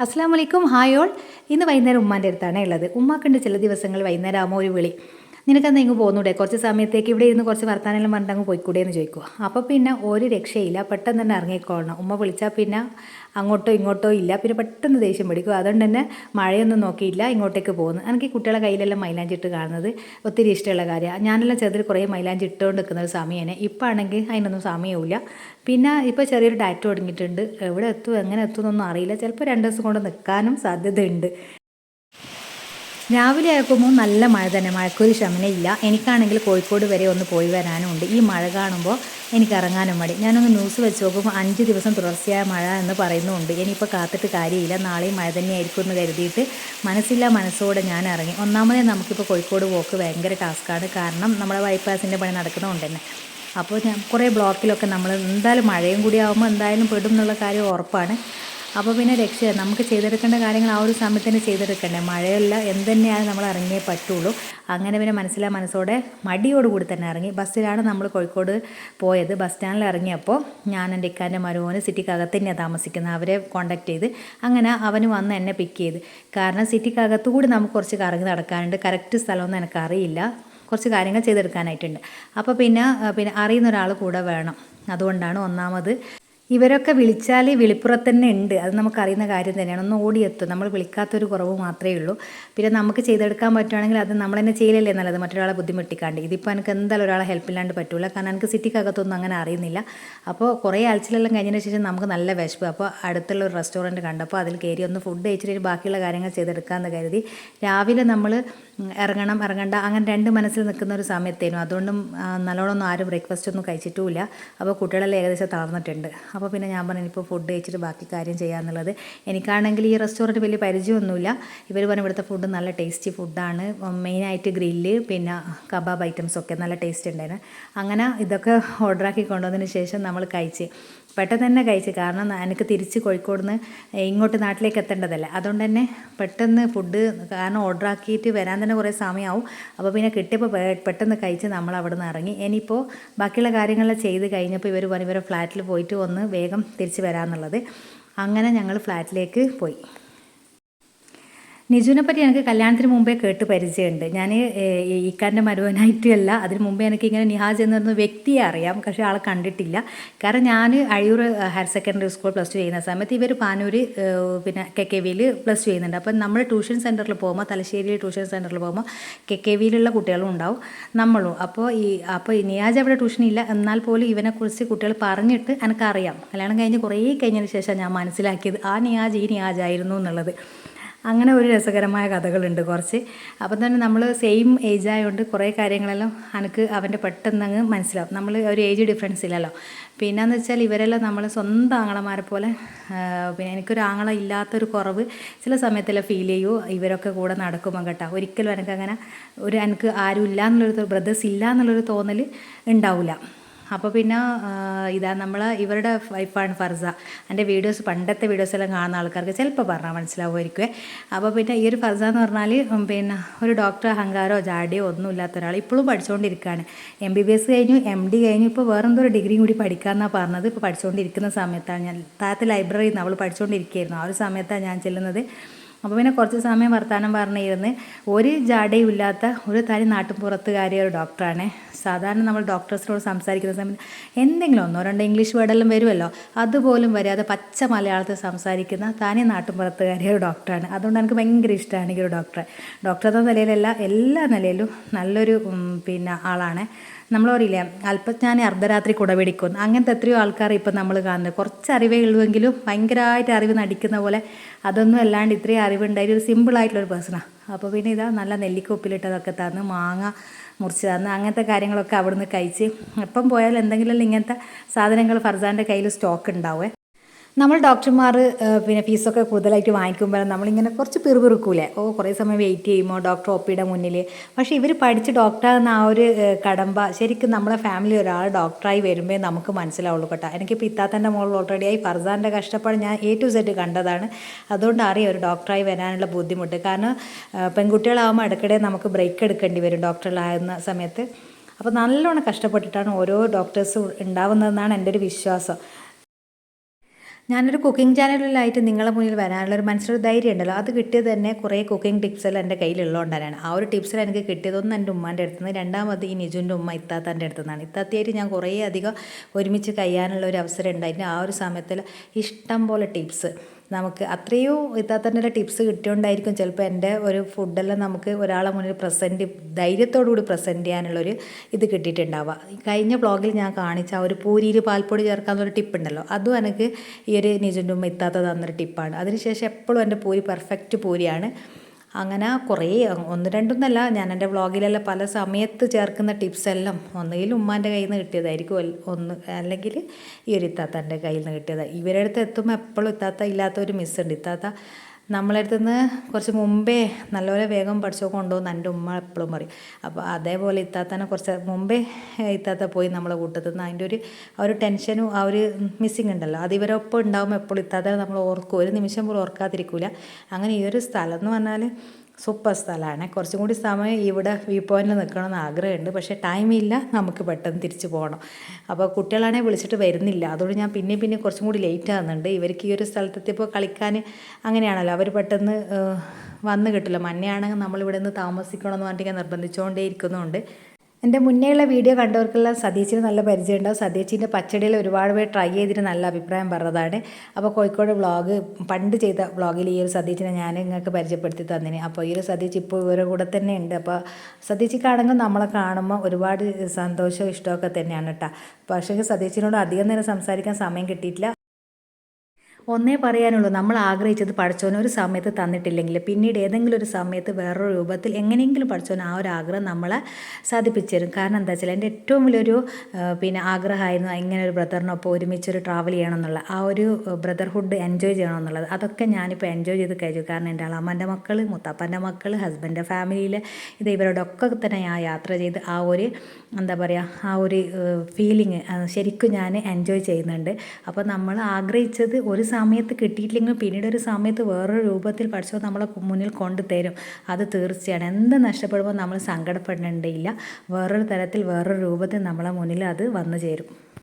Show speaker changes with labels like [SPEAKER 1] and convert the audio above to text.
[SPEAKER 1] അസ്സാം വലൈക്കും hi all. ഇന്ന് വൈകുന്നേരം ഉമ്മാന്റെ അടുത്താണ് ഉള്ളത്. ഉമ്മാക്കുണ്ട് ചില ദിവസങ്ങൾ വൈകുന്നേരം ആകുമ്പോൾ ഒരു വിളി. നിനക്കെന്താ ഇങ്ങ് പോകുന്നൂടെ കുറച്ച് സമയത്തേക്ക് ഇവിടെ ഇരുന്ന് കുറച്ച് വർത്താനെല്ലാം പറഞ്ഞിട്ട് അങ്ങ് പോയിക്കൂടെ എന്ന് ചോദിക്കുക അപ്പോൾ പിന്നെ ഒരു രക്ഷയില്ല. പെട്ടെന്ന് തന്നെ ഇറങ്ങിക്കോളണം. ഉമ്മ വിളിച്ചാൽ പിന്നെ അങ്ങോട്ടോ ഇങ്ങോട്ടോ ഇല്ല. പിന്നെ പെട്ടെന്ന് ദേഷ്യം പിടിക്കും. അതുകൊണ്ട് തന്നെ മഴയൊന്നും നോക്കിയില്ല. ഇങ്ങോട്ടേക്ക് പോകുന്നു എനിക്ക് കുട്ടികളെ കയ്യിലെല്ലാം മൈലാഞ്ചിട്ട് കാണുന്നത് ഒത്തിരി ഇഷ്ടമുള്ള കാര്യമാണ് ഞാനെല്ലാം ചെറുതിൽ കുറേ മൈലാഞ്ചി ഇട്ടുകൊണ്ട് നിൽക്കുന്ന ഒരു സമയമാണ് ഇപ്പം ആണെങ്കിൽ അതിനൊന്നും സമയമില്ല പിന്നെ ഇപ്പോൾ ചെറിയൊരു ഡാറ്റ തുടങ്ങിയിട്ടുണ്ട്. എവിടെ എത്തും? എങ്ങനെ എത്തുമെന്നൊന്നും അറിയില്ല. ചിലപ്പോൾ രണ്ട് ദിവസം കൊണ്ട് നിൽക്കാനും സാധ്യതയുണ്ട്. രാവിലെ ആക്കുമ്പോൾ നല്ല മഴ തന്നെ. മഴക്കൊരു ശമനമില്ല എനിക്കാണെങ്കിൽ കോഴിക്കോട് വരെ ഒന്ന് പോയി വരാനും ഉണ്ട് ഈ മഴ കാണുമ്പോൾ എനിക്ക് ഇറങ്ങാനും മടി. ഞാനൊന്ന് ന്യൂസ് വെച്ച് നോക്കുമ്പോൾ അഞ്ച് ദിവസം തുടർച്ചയായ മഴ എന്ന് പറയുന്നുണ്ട്. ഇനിയിപ്പോൾ കാത്തിട്ട് കാര്യമില്ല. നാളെയും മഴ തന്നെയായിരിക്കും എന്ന് കരുതിയിട്ട് മനസ്സില്ല മനസ്സോടെ ഞാൻ ഇറങ്ങി. ഒന്നാമതേ നമുക്കിപ്പോൾ കോഴിക്കോട് പോക്ക് ഭയങ്കര ടാസ്ക്കാണ് കാരണം നമ്മുടെ ബൈപ്പാസിന്റെ പണി നടക്കുന്നതുകൊണ്ട് തന്നെ. അപ്പോൾ ഞാൻ കുറേ ബ്ലോക്കിലൊക്കെ നമ്മൾ എന്തായാലും മഴയും കൂടി ആകുമ്പോൾ എന്തായാലും പെടും എന്നുള്ള കാര്യം ഉറപ്പാണ്. അപ്പോൾ പിന്നെ രക്ഷ നമുക്ക് ചെയ്തെടുക്കേണ്ട കാര്യങ്ങൾ ആ ഒരു സമയത്ത് തന്നെ ചെയ്തെടുക്കണ്ടേ? മഴയല്ല എന്ത് തന്നെയാണ് നമ്മൾ ഇറങ്ങിയേ പറ്റുള്ളൂ. അങ്ങനെ പിന്നെ മനസ്സിലാ മനസ്സോടെ മടിയോടുകൂടി തന്നെ ഇറങ്ങി. ബസ്സിലാണ് നമ്മൾ കോഴിക്കോട് പോയത്. ബസ് സ്റ്റാൻഡിൽ ഇറങ്ങിയപ്പോൾ ഞാൻ എന്റെ ഇക്കാന്റെ മരുമോന് സിറ്റിക്കകത്ത് തന്നെയാണ് താമസിക്കുന്നത്. അവരെ കോണ്ടാക്ട് ചെയ്ത് അങ്ങനെ അവന് വന്ന് എന്നെ പിക്ക് ചെയ്ത്. കാരണം സിറ്റിക്കകത്തു കൂടി നമുക്ക് കുറച്ച് കറങ്ങി നടക്കാനുണ്ട്. കറക്റ്റ് സ്ഥലമൊന്നും എനിക്കറിയില്ല. കുറച്ച് കാര്യങ്ങൾ ചെയ്തെടുക്കാനായിട്ടുണ്ട്. അപ്പോൾ പിന്നെ പിന്നെ അറിയുന്ന ഒരാൾ കൂടെ വേണം. അതുകൊണ്ടാണ് ഒന്നാമത് ഇവരൊക്കെ വിളിച്ചാൽ വിളിപ്പുറത്ത് തന്നെ ഉണ്ട്. അത് നമുക്കറിയുന്ന കാര്യം തന്നെയാണ്. ഒന്ന് ഓടിയെത്തും. നമ്മൾ വിളിക്കാത്തൊരു കുറവ് മാത്രമേ ഉള്ളൂ. പിന്നെ നമുക്ക് ചെയ്തെടുക്കാൻ പറ്റുവാണെങ്കിൽ അത് നമ്മൾ തന്നെ ചെയ്യലല്ലേ നല്ലത്. മറ്റൊരാളെ ബുദ്ധിമുട്ടിക്കാണ്ട്. ഇതിപ്പോൾ എനിക്ക് എന്തായാലും ഒരാളെ ഹെൽപ്പ് ഇല്ലാണ്ട് പറ്റൂല. കാരണം എനിക്ക് സിറ്റിക്കകത്തൊന്നും അങ്ങനെ അറിയുന്നില്ല. അപ്പോൾ കുറേ ആഴ്ചയിലെല്ലാം കഴിഞ്ഞതിന് ശേഷം നമുക്ക് നല്ല വിശപ്പ്. അപ്പോൾ അടുത്തുള്ള ഒരു റെസ്റ്റോറന്റ് കണ്ടപ്പോൾ അതിൽ കയറി ഒന്ന് ഫുഡ് കഴിച്ചിട്ട് ബാക്കിയുള്ള കാര്യങ്ങൾ ചെയ്തെടുക്കാമെന്ന് കരുതി. രാവിലെ നമ്മൾ ഇറങ്ങണം ഇറങ്ങണ്ട. അങ്ങനെ രണ്ട് മനസ്സിൽ നിൽക്കുന്ന ഒരു സമയത്തേനും. അതുകൊണ്ടും നല്ലോണമൊന്നും ആരും ബ്രേക്ക്ഫാസ്റ്റ് ഒന്നും കഴിച്ചിട്ടുമില്ല. അപ്പോൾ കുട്ടികളെല്ലാം ഏകദേശം തളർന്നിട്ടുണ്ട്. അപ്പോൾ പിന്നെ ഞാൻ പറഞ്ഞു ഇപ്പോൾ ഫുഡ് കഴിച്ചിട്ട് ബാക്കി കാര്യം ചെയ്യാമെന്നുള്ളത് എനിക്കാണെങ്കിൽ ഈ റെസ്റ്റോറന്റ് വലിയ പരിചയമൊന്നുമില്ല. ഇവർ പറഞ്ഞ ഇവിടുത്തെ ഫുഡ് നല്ല ടേസ്റ്റി ഫുഡാണ് മെയിനായിട്ട് ഗ്രില്ല് പിന്നെ കബാബ് ഐറ്റംസ് ഒക്കെ നല്ല ടേസ്റ്റ് ഉണ്ടായിരുന്നു. അങ്ങനെ ഇതൊക്കെ ഓർഡറാക്കി കൊണ്ടുവന്നതിന് ശേഷം നമ്മൾ കഴിച്ച്. പെട്ടെന്ന് തന്നെ കഴിച്ചു. കാരണം എനിക്ക് തിരിച്ച് കോഴിക്കോട് നിന്ന് ഇങ്ങോട്ട് നാട്ടിലേക്ക് എത്തേണ്ടതല്ലേ. അതുകൊണ്ട് തന്നെ പെട്ടെന്ന് ഫുഡ് കാരണം ഓർഡർ ആക്കിയിട്ട് വരാൻ തന്നെ കുറേ സമയമാവും അപ്പോൾ പിന്നെ കിട്ടിയപ്പോൾ പെട്ടെന്ന് കഴിച്ച് നമ്മൾ അവിടെ നിന്ന് ഇറങ്ങി. ഇനിയിപ്പോൾ ബാക്കിയുള്ള കാര്യങ്ങളെല്ലാം ചെയ്ത് കഴിഞ്ഞപ്പോൾ ഇവർ പറഞ്ഞു ഇവരെ ഫ്ലാറ്റിൽ പോയിട്ട് ഒന്ന് വേഗം തിരിച്ച് വരാമെന്നുള്ളത്. അങ്ങനെ ഞങ്ങൾ ഫ്ലാറ്റിലേക്ക് പോയി. നിജുവിനെ പറ്റി എനിക്ക് കല്യാണത്തിന് മുമ്പേ കേട്ട് പരിചയമുണ്ട്. ഞാൻ ഈക്കാന്റെ മരുവനായിട്ടും അല്ല അതിന് മുമ്പേ എനിക്ക് ഇങ്ങനെ നിഹാജ് എന്ന് പറയുന്ന വ്യക്തിയെ അറിയാം. പക്ഷേ ആളെ കണ്ടിട്ടില്ല. കാരണം ഞാൻ Azhiyur higher secondary school plus two ചെയ്യുന്ന സമയത്ത് ഇവർ പാനൂർ പിന്നെ കെ കെ വിയിൽ പ്ലസ് ടു ചെയ്യുന്നുണ്ട്. അപ്പം നമ്മൾ ട്യൂഷൻ സെന്ററിൽ പോകുമ്പോൾ തലശ്ശേരി ട്യൂഷൻ സെന്ററിൽ പോകുമ്പോൾ കെ കെ വിയിലുള്ള കുട്ടികളും ഉണ്ടാവും. നമ്മളും. അപ്പോൾ ഈ അപ്പോൾ നിയാജ് അവിടെ ട്യൂഷൻ ഇല്ല. എന്നാൽ പോലും ഇവനെക്കുറിച്ച് കുട്ടികൾ പറഞ്ഞിട്ട് എനിക്കറിയാം. കല്യാണം കഴിഞ്ഞ് കുറേ കഴിഞ്ഞതിന് ശേഷം ഞാൻ മനസ്സിലാക്കിയത്. ആ നിയാജ് ഈ നിയാജായിരുന്നു എന്നുള്ളത്. അങ്ങനെ ഒരു രസകരമായ കഥകളുണ്ട് കുറച്ച്. അപ്പം തന്നെ നമ്മൾ സെയിം ഏജ് ആയതുകൊണ്ട് കുറേ കാര്യങ്ങളെല്ലാം എനിക്ക് അവന്റെ പെട്ടെന്ന് അങ്ങ് മനസ്സിലാവും. നമ്മൾ ഒരു ഏജ് ഡിഫറൻസ് ഇല്ലല്ലോ. പിന്നെയെന്ന് വെച്ചാൽ ഇവരെല്ലാം നമ്മൾ സ്വന്തം ആങ്ങളമാരെ പോലെ പിന്നെ എനിക്കൊരു ആങ്ങള ഇല്ലാത്തൊരു കുറവ് ചില സമയത്തെല്ലാം ഫീൽ ചെയ്യൂ. ഇവരൊക്കെ കൂടെ നടക്കുമ്പോൾ കേട്ടോ. ഒരിക്കലും എനിക്കങ്ങനെ ഒരു എനിക്ക് ആരും ഇല്ല എന്നുള്ളൊരു ബ്രദേഴ്സ് ഇല്ല എന്നുള്ളൊരു തോന്നൽ ഉണ്ടാവില്ല അപ്പോൾ പിന്നെ ഇതാ നമ്മൾ ഇവരുടെ വൈഫാണ് ഫർസ. എന്റെ വീഡിയോസ് പണ്ടത്തെ വീഡിയോസ് എല്ലാം കാണുന്ന ആൾക്കാർക്ക് ചിലപ്പോൾ പറഞ്ഞാൽ മനസ്സിലാവുമായിരിക്കുമേ അപ്പോൾ പിന്നെ ഈ ഒരു ഫർസ എന്ന് പറഞ്ഞാൽ പിന്നെ ഒരു ഡോക്ടർ അഹങ്കാരോ ജാഡിയോ ഒന്നും ഇല്ലാത്ത ഒരാൾ ഇപ്പോഴും പഠിച്ചുകൊണ്ടിരിക്കുകയാണ് എം ബി ബി എസ് കഴിഞ്ഞു എം ഡി കഴിഞ്ഞു ഇപ്പോൾ വേറെന്തോ ഒരു ഡിഗ്രിയും കൂടി പഠിക്കാമെന്നാണ് പറഞ്ഞത്. ഇപ്പോൾ പഠിച്ചുകൊണ്ടിരിക്കുന്ന സമയത്താണ് ഞാൻ താഴത്തെ ലൈബ്രറിയിൽ നിന്ന് അവൾ പഠിച്ചുകൊണ്ടിരിക്കുകയായിരുന്നു ആ ഒരു സമയത്താണ് ഞാൻ ചെല്ലുന്നത്. അപ്പോൾ പിന്നെ കുറച്ച് സമയം വർത്തമാനം പറഞ്ഞിരുന്ന് ഒരു ജാടയും ഇല്ലാത്ത ഒരു തനി നാട്ടുപുറത്തുകാരിയ ഒരു ഡോക്ടറാണ്. സാധാരണ നമ്മൾ ഡോക്ടേഴ്സിനോട് സംസാരിക്കുന്ന സമയത്ത് എന്തെങ്കിലും ഒന്നോ രണ്ടോ ഇംഗ്ലീഷ് വേർഡെല്ലാം വരുമല്ലോ അതുപോലും വരാതെ പച്ച മലയാളത്തിൽ സംസാരിക്കുന്ന തനി നാട്ടുപുറത്തുകാരിയ ഒരു ഡോക്ടറാണ്. അതുകൊണ്ട് എനിക്ക് ഭയങ്കര ഇഷ്ടമാണ് ഈ ഒരു ഡോക്ടറെ. ഡോക്ടർ എന്ന നിലയിലല്ല എല്ലാ നിലയിലും നല്ലൊരു പിന്നെ ആളാണ്. നമ്മൾ പറയില്ലേ അല്പജ്ഞാനി അർദ്ധരാത്രി കുടപിടിക്കുന്നു അങ്ങനത്തെ എത്രയോ ആൾക്കാർ ഇപ്പം നമ്മൾ കാണുന്നത്. കുറച്ച് അറിവേ ഉള്ളുവെങ്കിലും ഭയങ്കരമായിട്ട് അറിവ് നടിക്കുന്ന പോലെ അതൊന്നും അല്ലാണ്ട് ഇത്രയും അറിവുണ്ടായി ഒരു സിമ്പിളായിട്ടുള്ളൊരു പേഴ്സണാണ് അപ്പോൾ പിന്നെ ഇതാ നല്ല നെല്ലിക്കൊപ്പിലിട്ടതൊക്കെ തന്ന് മാങ്ങ മുറിച്ച് തന്ന് അങ്ങനത്തെ കാര്യങ്ങളൊക്കെ അവിടുന്ന് കഴിച്ച്. എപ്പം പോയാലും എന്തെങ്കിലും ഇങ്ങനത്തെ സാധനങ്ങൾ ഫർസാന്റെ കയ്യിൽ സ്റ്റോക്ക് ഉണ്ടാവേ. നമ്മൾ ഡോക്ടർമാർ പിന്നെ ഫീസൊക്കെ കൂടുതലായിട്ട് വാങ്ങിക്കുമ്പോൾ നമ്മളിങ്ങനെ കുറച്ച് പിറുപിറുക്കൂലേ. ഓ കുറേ സമയം വെയിറ്റ് ചെയ്യുമ്പോൾ ഡോക്ടർ ഒപ്പിയുടെ മുന്നിൽ പക്ഷേ ഇവർ പഠിച്ച് ഡോക്ടറാകുന്ന ആ ഒരു കടമ്പ ശരിക്കും നമ്മളെ ഫാമിലി ഒരാൾ ഡോക്ടറായി വരുമ്പോൾ നമുക്ക് മനസ്സിലാവുള്ളൂ കേട്ടോ. എനിക്കിപ്പോൾ ഇത്താത്തന്റെ മോൾ ഓൾറെഡി ആയി. ഫർസാന്റെ കഷ്ടപ്പാട് ഞാൻ എ ടു സെറ്റ് കണ്ടതാണ്. അതുകൊണ്ട് അറിയാം ഒരു ഡോക്ടറായി വരാനുള്ള ബുദ്ധിമുട്ട്. കാരണം പെൺകുട്ടികളാകുമ്പോൾ ഇടയ്ക്കിടെ നമുക്ക് ബ്രേക്ക് എടുക്കേണ്ടി വരും ഡോക്ടറിലാകുന്ന സമയത്ത്. അപ്പോൾ നല്ലോണം കഷ്ടപ്പെട്ടിട്ടാണ് ഓരോ ഡോക്ടേഴ്സും ഉണ്ടാവുന്നതെന്നാണ് എന്റെ ഒരു വിശ്വാസം. ഞാനൊരു കുക്കിംഗ് ചാനലിലായിട്ട് നിങ്ങളെ മുന്നിൽ വരാനുള്ള ഒരു മനസ്സിലൊരു ധൈര്യം ഉണ്ടല്ലോ. അത് കിട്ടിയത് തന്നെ കുറേ കുക്കിംഗ് ടിപ്സെല്ലാം എന്റെ കയ്യിലുള്ളതുകൊണ്ടാണ്. ആ ഒരു ടിപ്സിൽ എനിക്ക് കിട്ടിയതൊന്നും എന്റെ ഉമ്മാന്റെ അടുത്ത് നിന്ന് രണ്ടാമത് ഈ നിജുന്റെ ഉമ്മ ഇത്താത്താന്റെ അടുത്ത് നിന്നാണ്. ഇത്താത്തിയായിട്ട് ഞാൻ കുറേ അധികം ഒരുമിച്ച് കഴിയാനുള്ള ഒരു അവസരം ഉണ്ടായിരുന്നു ആ ഒരു സമയത്തിൽ ഇഷ്ടം പോലെ ടിപ്സ് നമുക്ക് അത്രയോ ഇത്താത്തന്റെ ടിപ്സ് കിട്ടിയോണ്ടായിരിക്കും ചിലപ്പോൾ എന്റെ ഒരു ഫുഡെല്ലാം നമുക്ക് ഒരാളെ മുന്നിൽ പ്രസന്റ് ധൈര്യത്തോടു കൂടി പ്രസന്റ് ചെയ്യാനുള്ളൊരു ഇത് കിട്ടിയിട്ടുണ്ടാവുക. കഴിഞ്ഞ വ്ളോഗിൽ ഞാൻ കാണിച്ച ആ ഒരു പൂരിയിൽ പാൽപ്പൊടി ചേർക്കാവുന്ന ഒരു ടിപ്പ് ഉണ്ടല്ലോ. അതും എനിക്ക് ഈ ഒരു നിജന്റെ ഉമ്മ ഇത്താത്ത തന്നൊരു ടിപ്പാണ്. അതിനുശേഷം എപ്പോഴും എന്റെ പൂരി പെർഫെക്റ്റ് പൂരിയാണ്. അങ്ങനെ കുറേ ഒന്ന് രണ്ടൊന്നല്ല ഞാൻ എന്റെ വ്ളോഗിലെല്ലാം പല സമയത്ത് ചേർക്കുന്ന ടിപ്സെല്ലാം ഒന്നുകിൽ ഉമ്മാന്റെ കയ്യിൽ നിന്ന് കിട്ടിയതായിരിക്കും ഒന്ന് അല്ലെങ്കിൽ ഈ ഒരു ഇത്താത്തന്റെ കയ്യിൽ നിന്ന് കിട്ടിയതാണ് ഇവരുടെ അടുത്ത് എത്തുമ്പോൾ എപ്പോഴും ഇത്താത്ത ഇല്ലാത്ത ഒരു മിസ്സുണ്ട് ഇത്താത്ത നമ്മളെ അടുത്ത് നിന്ന് കുറച്ച് മുമ്പേ നല്ലപോലെ വേഗം പഠിച്ചോ കൊണ്ടുപോകുന്ന എന്റെ ഉമ്മ എപ്പോഴും പറയും. അപ്പോൾ അതേപോലെ ഇത്താത്തനെ കുറച്ച് മുമ്പേ ഇത്താത്ത പോയി നമ്മളെ കൂട്ടത്തിൽ നിന്ന് അതിന്റെ ഒരു ആ ഒരു ടെൻഷനും ആ ഒരു മിസ്സിങ് ഉണ്ടല്ലോ. അത് ഇവരൊപ്പം ഉണ്ടാകുമ്പോൾ എപ്പോഴും ഇത്താത്തനെ നമ്മൾ ഓർക്കും. ഒരു നിമിഷം പോലും ഓർക്കാതിരിക്കില്ല അങ്ങനെ ഈ ഒരു സ്ഥലം എന്ന് പറഞ്ഞാൽ സൂപ്പർ സ്ഥലമാണ്. കുറച്ചും കൂടി സമയം ഇവിടെ വ്യൂ പോയിന്റിൽ നിൽക്കണമെന്ന് ആഗ്രഹമുണ്ട്. പക്ഷേ ടൈമില്ല നമുക്ക് പെട്ടെന്ന് തിരിച്ചു പോകണം. അപ്പോൾ കുട്ടികളാണെങ്കിൽ വിളിച്ചിട്ട് വരുന്നില്ല. അതുകൊണ്ട് ഞാൻ പിന്നെ പിന്നെ കുറച്ചും കൂടി ലേറ്റ് ആകുന്നുണ്ട്. ഇവർക്ക് ഈ ഒരു സ്ഥലത്തെത്തിയപ്പോൾ കളിക്കാൻ അങ്ങനെയാണല്ലോ. അവർ പെട്ടെന്ന് വന്ന് കിട്ടില്ല. മഞ്ഞയാണെങ്കിൽ നമ്മളിവിടെ നിന്ന് താമസിക്കണമെന്ന് പറഞ്ഞിട്ട് ഞാൻ നിർബന്ധിച്ചുകൊണ്ടേ ഇരിക്കുന്നുണ്ട് എന്റെ മുന്നേയുള്ള വീഡിയോ കണ്ടവർക്കെല്ലാം സതീച്ചിന് നല്ല പരിചയമുണ്ടാവും. സതീച്ചിന്റെ പച്ചടിയിൽ ഒരുപാട് പേര് ട്രൈ ചെയ്തിട്ട് നല്ല അഭിപ്രായം പറഞ്ഞതാണ്. അപ്പോൾ കോഴിക്കോട് വ്ളോഗ് പണ്ട് ചെയ്ത വ്ളോഗിൽ ഈ ഒരു സതീച്ചിനെ ഞാൻ നിങ്ങൾക്ക് പരിചയപ്പെടുത്തി തന്നിന്. അപ്പോൾ ഈ ഒരു സതീച്ച് ഇപ്പോൾ ഇവരുടെ കൂടെ തന്നെ ഉണ്ട്. അപ്പോൾ സതീച്ചിക്കാണെങ്കിൽ നമ്മളെ കാണുമ്പോൾ ഒരുപാട് സന്തോഷവും ഇഷ്ടമൊക്കെ തന്നെയാണ് കേട്ടോ. പക്ഷേ സതീച്ചിനോട് അധികം നേരം സംസാരിക്കാൻ സമയം കിട്ടിയിട്ടില്ല. ഒന്നേ പറയാനുള്ളൂ. നമ്മൾ ആഗ്രഹിച്ചത് പഠിച്ചോനെ ഒരു സമയത്ത് തന്നിട്ടില്ലെങ്കിൽ പിന്നീട് ഏതെങ്കിലും ഒരു സമയത്ത് വേറൊരു രൂപത്തിൽ എങ്ങനെയെങ്കിലും പഠിച്ചോൻ ആ ഒരു ആഗ്രഹം നമ്മളെ സാധിപ്പിച്ചു കാരണം എന്താ വെച്ചാൽ എന്റെ ഏറ്റവും വലിയൊരു പിന്നെ ആഗ്രഹമായിരുന്നു ഇങ്ങനെ ഒരു ബ്രദറിനൊപ്പം ഒരുമിച്ചൊരു ട്രാവൽ ചെയ്യണം എന്നുള്ള ആ ഒരു ബ്രദർഹുഡ് എൻജോയ് ചെയ്യണം എന്നുള്ളത്. അതൊക്കെ ഞാനിപ്പോൾ എൻജോയ് ചെയ്ത് കഴിച്ചു കാരണം എന്റെ അളാമ്മന്റെ മക്കൾ മുത്തപ്പന്റെ മക്കൾ ഹസ്ബന്റെ ഫാമിലിയിൽ ഇത് ഇവരോടൊക്കെ തന്നെ ഞാൻ യാത്ര ചെയ്ത് ആ ഒരു എന്താ പറയുക ആ ഒരു ഫീലിംഗ് ശരിക്കും ഞാൻ എൻജോയ് ചെയ്യുന്നുണ്ട്. അപ്പോൾ നമ്മൾ ആഗ്രഹിച്ചത് ഒരു സമയത്ത് കിട്ടിയിട്ടില്ലെങ്കിൽ പിന്നീട് ഒരു സമയത്ത് വേറൊരു രൂപത്തിൽ പഠിച്ചോ നമ്മളെ മുന്നിൽ കൊണ്ടുതരും. അത് തീർച്ചയാണ്. എന്ത് നഷ്ടപ്പെടുമ്പോൾ നമ്മൾ സങ്കടപ്പെടേണ്ടിയില്ല വേറൊരു തരത്തിൽ വേറൊരു രൂപത്തിൽ നമ്മളെ മുന്നിൽ അത് വന്നു ചേരും.